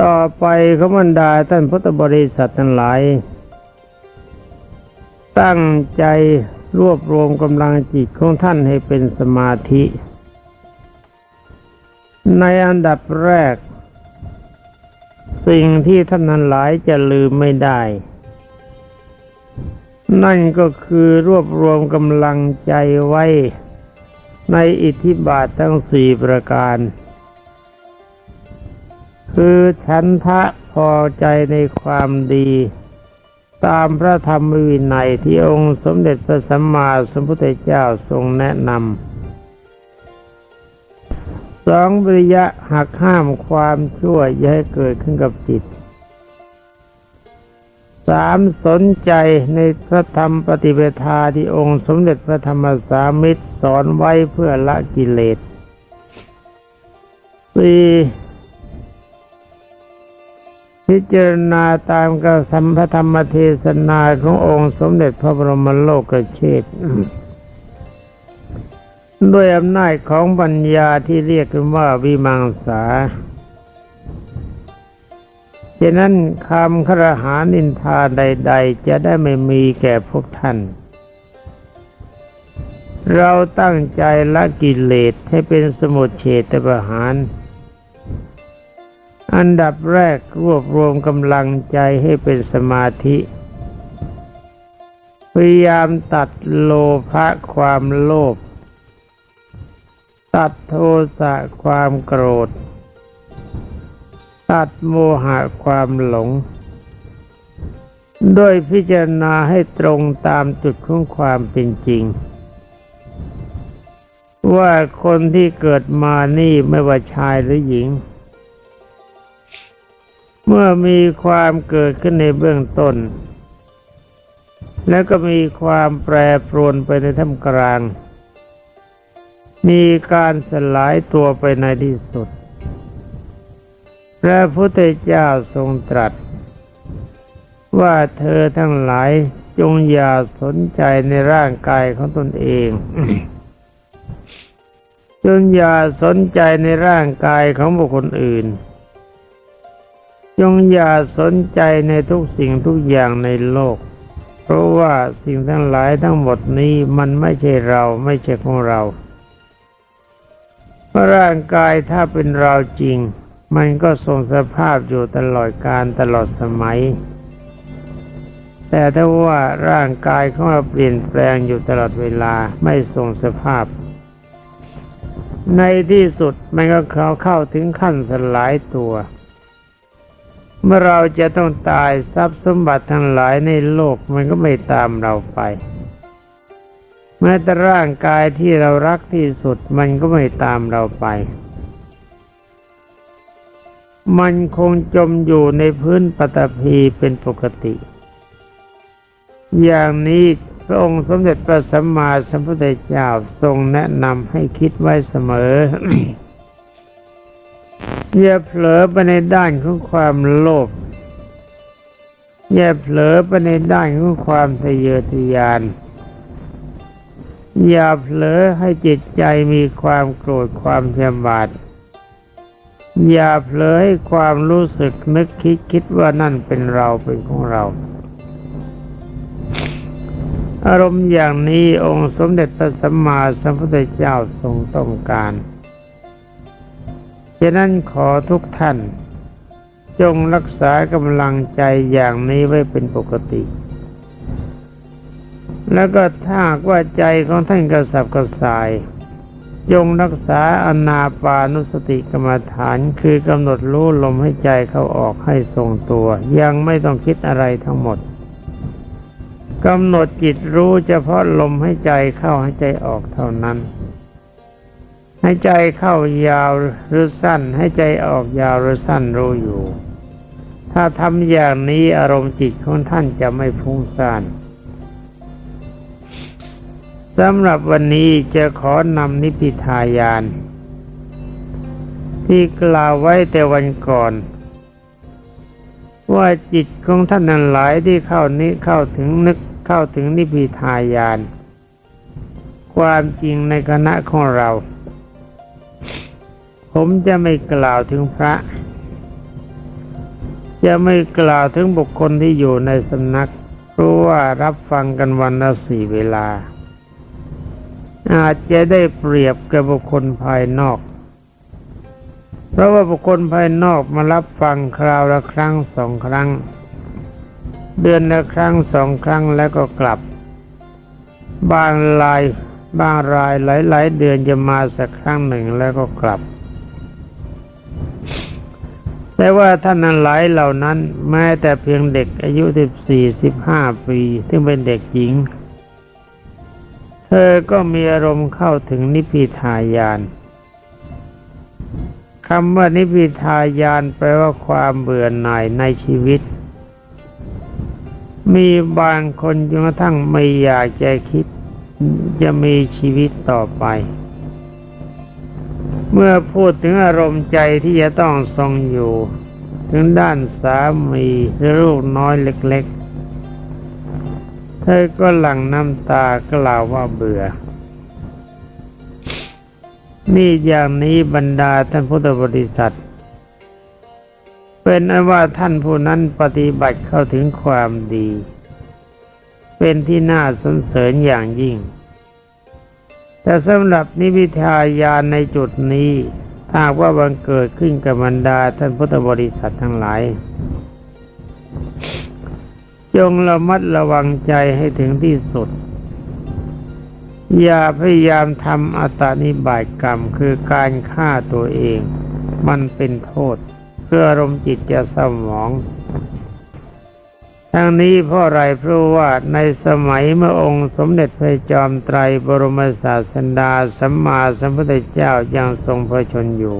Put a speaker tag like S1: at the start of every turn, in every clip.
S1: ต่อไปขบรรดาท่านพุทธบริษัททั้งหลาย ตั้งใจรวบรวมกำลังจิตของท่านให้เป็นสมาธิ ในอันดับแรก สิ่งที่ท่านทั้งหลายจะลืมไม่ได้ นั่นก็คือรวบรวมกำลังใจไว้ ในอิทธิบาททั้งสี่ประการ คือฉันทะพอใจในความดี ตามพระธรรมวินัยที่องค์สมเด็จพระสัมมาสัมพุทธเจ้าทรงแนะนำสองบริยะหักห้ามความชั่วอย่าให้เกิดขึ้นกับจิตสามสนใจในพระธรรมปฏิเวทาที่องค์สมเด็จพระธรรมสามิตรสอนไว้เพื่อละกิเลสสี่ พิจารณาตามกับสัมพธรรมเทศนาขององค์สมเด็จพระบรมโลกเชษด้วยอำนาจของปัญญาที่เรียกกันว่าวิมังสาฉะนั้นคำครหานินทาใด ๆ จะได้ไม่มีแก่พวกท่าน เราตั้งใจละกิเลสให้เป็นสมุทเฉตประหาร อันดับแรกรวบรวมกำลังใจให้เป็นสมาธิ พยายามตัดโลภะความโลภ ตัดโทสะความโกรธ ตัดโมหะความหลง โดยพิจารณาให้ตรงตามจุดของความเป็นจริง ว่าคนที่เกิดมานี่ไม่ว่าชายหรือหญิง เมื่อมีความเกิดขึ้นในเบื้องต้น แล้วก็มีความแปรปรวนไปในท่ามกลาง มีการสลายตัวไปในที่สุด พระพุทธเจ้าทรงตรัส ว่าเธอทั้งหลายจงอย่าสนใจในร่างกายของตนเองจงอย่าสนใจในร่างกายของบุคคลอื่น จงอย่าสนใจในทุกสิ่งทุกอย่างในโลก เพราะว่าสิ่งทั้งหลายทั้งหมดนี้มันไม่ใช่เราไม่ใช่ของเราร่างกายถ้าเป็นเราจริง มันก็ทรงสภาพอยู่ตลอดการตลอดสมัย แต่ถ้าว่าร่างกายของเราเปลี่ยนแปลงอยู่ตลอดเวลาไม่ทรงสภาพ ในที่สุดมันก็เข้าเข้าถึงขั้นสลายตัว เมื่อเราจะต้องตายทรัพย์สมบัติทั้งหลายในโลกมันก็ไม่ตามเราไปแม้แต่ร่างกายที่เรารักที่สุดมันก็ไม่ตามเราไป มันคงจมอยู่ในพื้นปฐพีเป็นปกติ อย่างนี้พระองค์สมเด็จพระสัมมาสัมพุทธเจ้าทรงแนะนำให้คิดไว้เสมอ อย่าเผลอไปในด้านของความโลภอย่าเผลอไปในด้านของความทะเยอทะยาน อย่าเผลอให้จิตใจมีความโกรธความเพียบาทอย่าเผลอให้ความรู้สึกนึกคิดคิดว่านั่นเป็นเราเป็นของเรา อารมณ์อย่างนี้องค์สมเด็จพระสัมมาสัมพุทธเจ้าทรงต้องการ ฉะนั้นขอทุกท่าน จงรักษากำลังใจอย่างนี้ไว้เป็นปกติ แล้วก็ถ้าว่าใจของท่านกระสับกระส่ายจงรักษาอนาปานุสติกรรมฐานคือกำหนดรู้ลมให้ใจเข้าออกให้ทรงตัว ยังไม่ต้องคิดอะไรทั้งหมดกำหนดจิตรู้เฉพาะลมให้ใจเข้าให้ใจออกเท่านั้น ให้ใจเข้ายาวหรือสั้น ให้ใจออกยาวหรือสั้นรู้อยู่ ถ้าทำอย่างนี้อารมณ์จิตของท่านจะไม่ฟุ้งซ่านสำหรับวันนี้จะขอนำนิพพิทายาน ที่กล่าวไว้แต่วันก่อน ว่าจิตของท่านนั้นหลายที่เข้านี้เข้าถึงนึกเข้าถึงนิพพิทายาน ความจริงในคณะของเรา ผมจะไม่กล่าวถึงพระ จะไม่กล่าวถึงบุคคลที่อยู่ในสำนักรู้ว่ารับฟังกันวันละสี่เวลา อาจจะได้เปรียบกับบุคคลภายนอก เพราะว่าบุคคลภายนอกมารับฟังคราวละครั้งสองครั้ง เดือนละครั้งสองครั้งแล้วก็กลับ บางรายบางรายหลาย ๆ เดือนจะมาสักครั้งหนึ่งแล้วก็กลับ แต่ว่าท่านนั้นหลายเหล่านั้น แม้แต่เพียงเด็กอายุสิบสี่สิบห้าปีซึ่งเป็นเด็กหญิง เธอก็มีอารมณ์เข้าถึงนิพพิทายานคำว่านิพพิทายานแปลว่าความเบื่อหน่ายในชีวิต มีบางคนจนกระทั่งไม่อยากจะคิดจะมีชีวิตต่อไป เมื่อพูดถึงอารมณ์ใจที่จะต้องทรงอยู่ ถึงด้านสามีหรือลูกน้อยเล็กๆ เธอก็หลั่งน้ำตากล่าวว่าเบื่อ นี่อย่างนี้บรรดาท่านพุทธบริษัท เป็นอันว่าท่านผู้นั้นปฏิบัติเข้าถึงความดี เป็นที่น่าสนเสริญอย่างยิ่ง แต่สำหรับนิพิทายานในจุดนี้ถ้าหากว่าบังเกิดขึ้นกับบรรดาท่านพุทธบริษัททั้งหลาย จงระมัดระวังใจให้ถึงที่สุด อย่าพยายามทำอัตานิบายกรรมคือการฆ่าตัวเอง มันเป็นโทษ เพื่ออารมณ์จิตจะเศร้าหมอง ทั้งนี้เพราะอะไรเพราะว่าในสมัยเมื่อองค์สมเด็จพระจอมไตรบรมศาสดาสัมมาสัมพุทธเจ้ายังทรงพระชนอยู่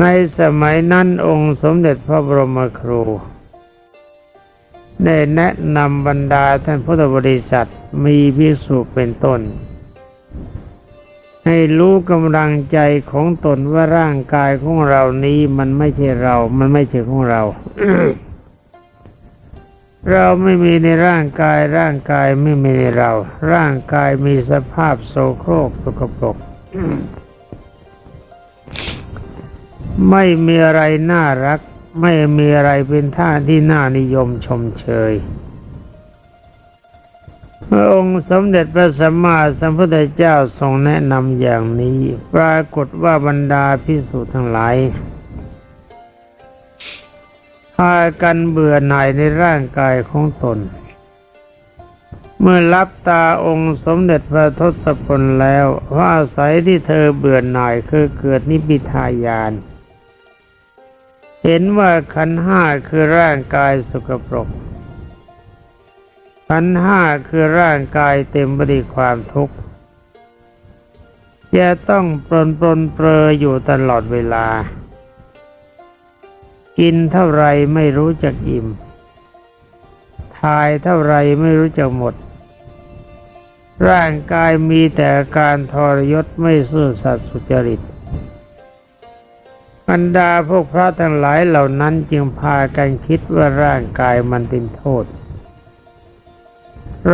S1: ในสมัยนั้นองค์สมเด็จพระบรมครูได้แนะนำบรรดาท่านพุทธบริษัทมีภิกษุเป็นต้น ให้รู้กำลังใจของตนว่าร่างกายของเรานี้มันไม่ใช่เรา มันไม่ใช่ของเรา เราไม่มีในร่างกายร่างกายไม่มีในเรา ร่างกายมีสภาพโสโครกสกปรกไม่มีอะไรน่ารัก ไม่มีอะไรเป็นท่าที่น่านิยมชมเชยเมื่อองค์สมเด็จพระสัมมาสัมพุทธเจ้าทรงแนะนำอย่างนี้ ปรากฏว่าบรรดาพิสุทั้งหลาย พากันเบื่อหน่ายในร่างกายของตน เมื่อรับตาองค์สมเด็จพระทศพลแล้วว่าอาศัยที่เธอเบื่อหน่ายคือเกิดนิพพิทายาน เห็นว่าขันห้าคือร่างกายสกปรก ขันห้าคือร่างกายเต็มไปด้วยความทุกข์จะต้องปรนปรนเปรออยู่ตลอดเวลา กินเท่าไรไม่รู้จักอิ่ม ทายเท่าไรไม่รู้จักหมด ร่างกายมีแต่การทรยศไม่ซื่อสัตย์สุจริตบรรดาพวกพระทั้งหลายเหล่านั้นจึงพากันคิดว่าร่างกายมันเป็นโทษ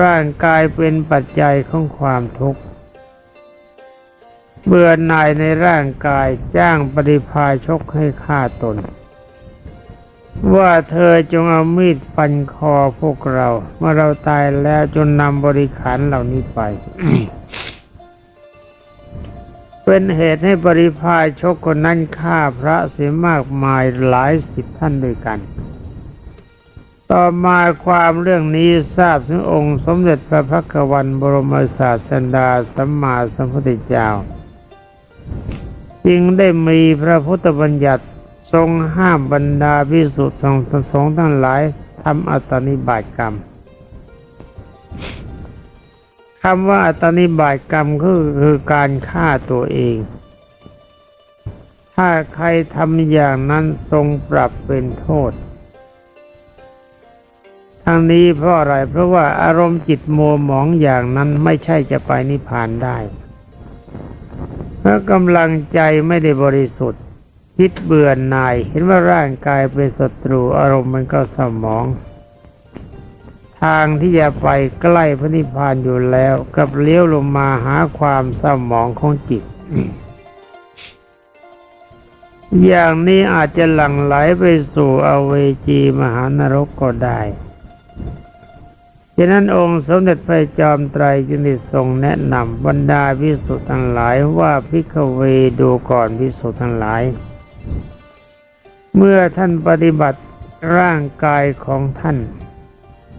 S1: ร่างกายเป็นปัจจัยของความทุกข์ เบื่อหน่ายในร่างกายจ้างปฏิพาชกให้ฆ่าตน ว่าเธอจงเอามีดฟันคอพวกเรา เมื่อเราตายแล้วจนนำบริขารเหล่านี้ไป เป็นเหตุให้ปริพายชกคนนั้นฆ่าพระเสียมากมายหลายสิบท่านด้วยกัน ต่อมาความเรื่องนี้ทราบถึงองค์สมเด็จพระพักวันบรมศาสดาสัมมาสัมพุทธเจ้า จึงได้มีพระพุทธบัญญัติ ทรงห้ามบรรดาพิสุทธิ์สงฆ์สงฆ์ทั้งหลายทำอัตตนิบาตกรรมคำว่าอัตตนิบาตกรรมคือคือการฆ่าตัวเอง ถ้าใครทำอย่างนั้นทรงปรับเป็นโทษทางนี้เพราะอะไรเพราะว่าอารมณ์จิตโมหมองอย่างนั้นไม่ใช่จะไปนิพพานได้ เพราะกำลังใจไม่ได้บริสุทธิ์ คิดเบื่อหน่าย เห็นว่าร่างกายเป็นศัตรูอารมณ์มันก็สมอง ทางที่จะไปใกล้พระนิพพานอยู่แล้ว กับเลี้ยวลงมาหาความเศร้าหมองของจิต อย่างนี้อาจจะหลั่งไหลไปสู่อเวจีมหานรกก็ได้ฉะนั้นองค์สมเด็จพระจอมไตรจึงได้ทรงแนะนำบรรดาพิสุทธังหลายว่าพิกเวดูก่อนพิสุทธ์ทั้งหลาย เมื่อท่านปฏิบัติร่างกายของท่าน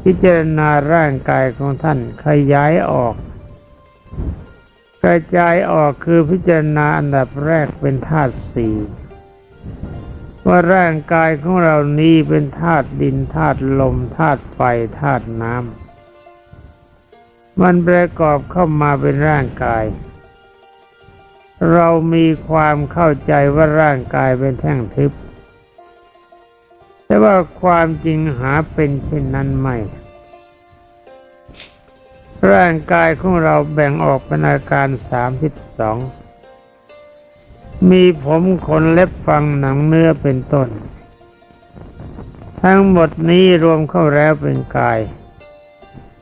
S1: พิจารณาร่างกายของท่านขยายออก กระจายออกคือพิจารณาอันดับแรกเป็นธาตุสี่ว่าร่างกายของเรานี้เป็นธาตุดินธาตุลมธาตุไฟธาตุน้ำมันประกอบเข้ามาเป็นร่างกาย เรามีความเข้าใจว่าร่างกายเป็นแท่งทึบ แต่ว่าความจริงหาเป็นเช่นนั้นไม่ ร่างกายของเราแบ่งออกเป็นอาการสามสิบสอง มีผมขนเล็บฟังหนังเนื้อเป็นต้น ทั้งหมดนี้รวมเข้าแล้วเป็นกาย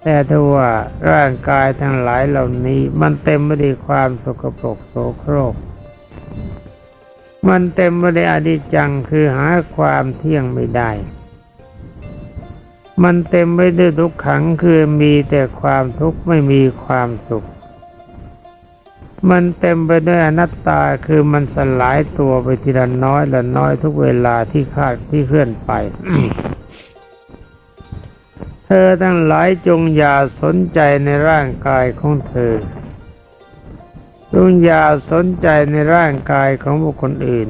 S1: แต่ถ้าว่าร่างกายทั้งหลายเหล่านี้ มันเต็มไปด้วยความสกปรกโสโครก มันเต็มไปด้วยอนิจจังคือหาความเที่ยงไม่ได้ มันเต็มไปด้วยทุกขังคือมีแต่ความทุกข์ไม่มีความสุข มันเต็มไปด้วยอนัตตาคือมันสลายตัวไปทีละน้อยละน้อยทุกเวลาที่คาดที่เคลื่อนไป เธอทั้งหลายจงอย่าสนใจในร่างกายของเธอ จงอย่าสนใจในร่างกายของบุคคลอื่น